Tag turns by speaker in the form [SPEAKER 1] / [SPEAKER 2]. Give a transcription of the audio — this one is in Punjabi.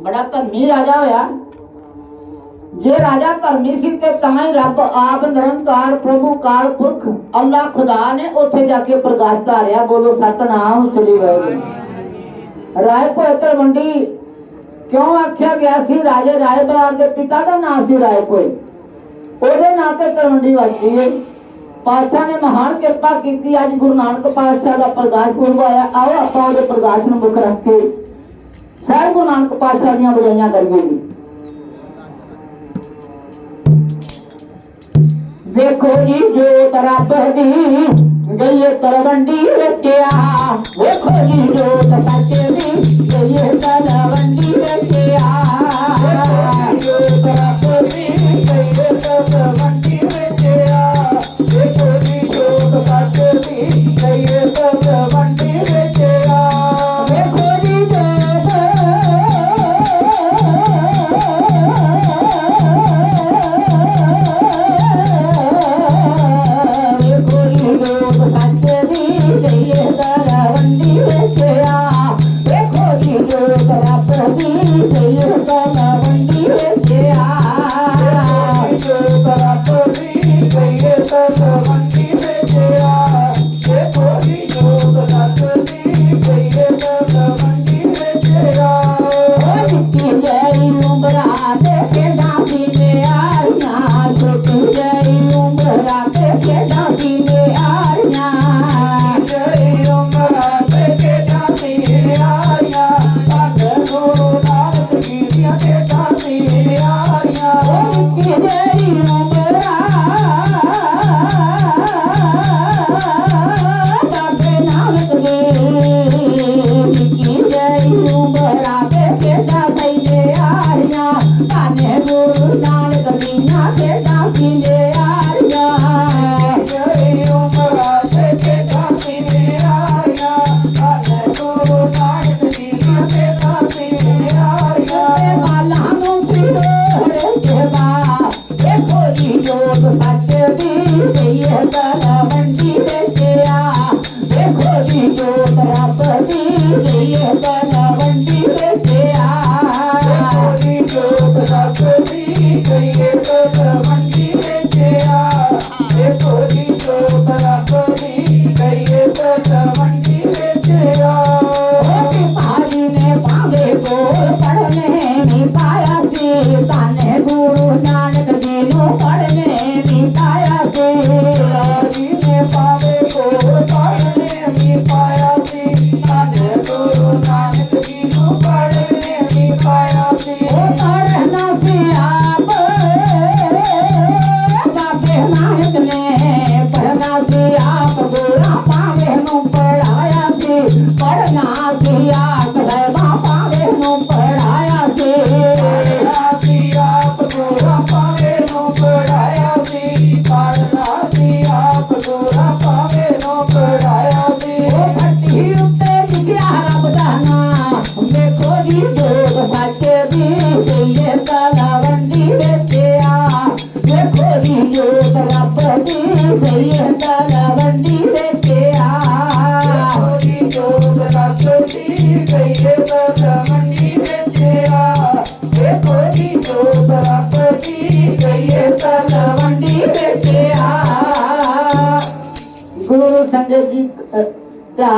[SPEAKER 1] ਬੜਾ ਧਰਮੀ ਰਾਜਾ ਹੋਇਆ। ਜੇ ਰਾਜਾ ਧਰਮੀ ਸੀ ਤੇ ਤਾਂ ਹੀ ਰੱਬ ਆਪ ਨਿਰੰਕਾਰ, ਪ੍ਰਭੂ, ਕਾਲ, ਪੁਰਖ ਅੱਲਾਹ ਖੁਦਾ ਨੇ ਉੱਥੇ ਜਾ ਕੇ ਪ੍ਰਕਾਸ਼ ਧਾਰਿਆ। ਬੋਲੋ, ਸਤਨਾਮ, ਸ੍ਰੀ ਵਾਹਿਗੁਰੂ। ਰਾਏ ਭੋਏ ਤਲਵੰਡੀ ਕਿਉਂ ਆਖਿਆ ਗਿਆ ਸੀ? ਰਾਜੇ ਰਾਏ ਬਹਾਰ ਦੇ ਪਿਤਾ ਦਾ ਨਾਮ ਸੀ ਰਾਏ ਭੋਏ ਉਹਦੇ ਨਾਂ ਤੇ ਤਲਵੰਡੀ ਵੱਜਦੀ ਹੈ ਪਾਤਸ਼ਾਹ ਨੇ ਮਹਾਨ ਕਿਰਪਾ ਕੀਤੀ। ਅੱਜ ਗੁਰੂ ਨਾਨਕ ਪਾਤਸ਼ਾਹ ਦਾ ਪ੍ਰਕਾਸ਼ ਪੁਰਬ ਆਇਆ। ਆਓ ਆਪਾਂ ਉਹਦੇ ਪ੍ਰਕਾਸ਼ ਨੂੰ ਮੁੱਖ ਰੱਖ ਕੇ ਗੁਰੂ ਨਾਨਕ ਪਾਤਸ਼ਾਹ ਦੀਆਂ ਬੜਾਈਆਂ ਕਰੀਏ ਜੀ। ਵੇਖੋ ਜੀ, ਜੋ ਤਰਪ ਦੀ ਗਈਏ ਤਰਵੰਡੀ
[SPEAKER 2] ਰਚਿਆ ਵੇਖੋ ਜੀ, ਜੋ ਸੱਚ ਦੀ Gracias. యోగు సత్యమే చెయ్యగలవండి ਪੜਨਾ ਸੀ ਆਪ ਰਹਿਮਾ ਪਾਵੇ ਨੂੰ ਪੜਾਇਆ ਸੀ ਪੜਨਾ
[SPEAKER 3] ਸੀ ਆਪ ਗੋਰਾ ਪਾਵੇ ਨੂੰ ਪੜਾਇਆ ਸੀ ਪੜਨਾ ਸੀ ਆਪ ਗੋਰਾ ਪਾਵੇ ਨੂੰ ਪੜਾਇਆ ਸੀ ਉਹ
[SPEAKER 2] ਭੱਟੀ ਉੱਤੇ ਲਿਖਿਆ ਰੱਬ ਦਾ ਨਾਮ ਦੇਖੋ ਜੀ ਦੇਵ ਸੱਚ ਦੀ ਇਹ ਕਲਾ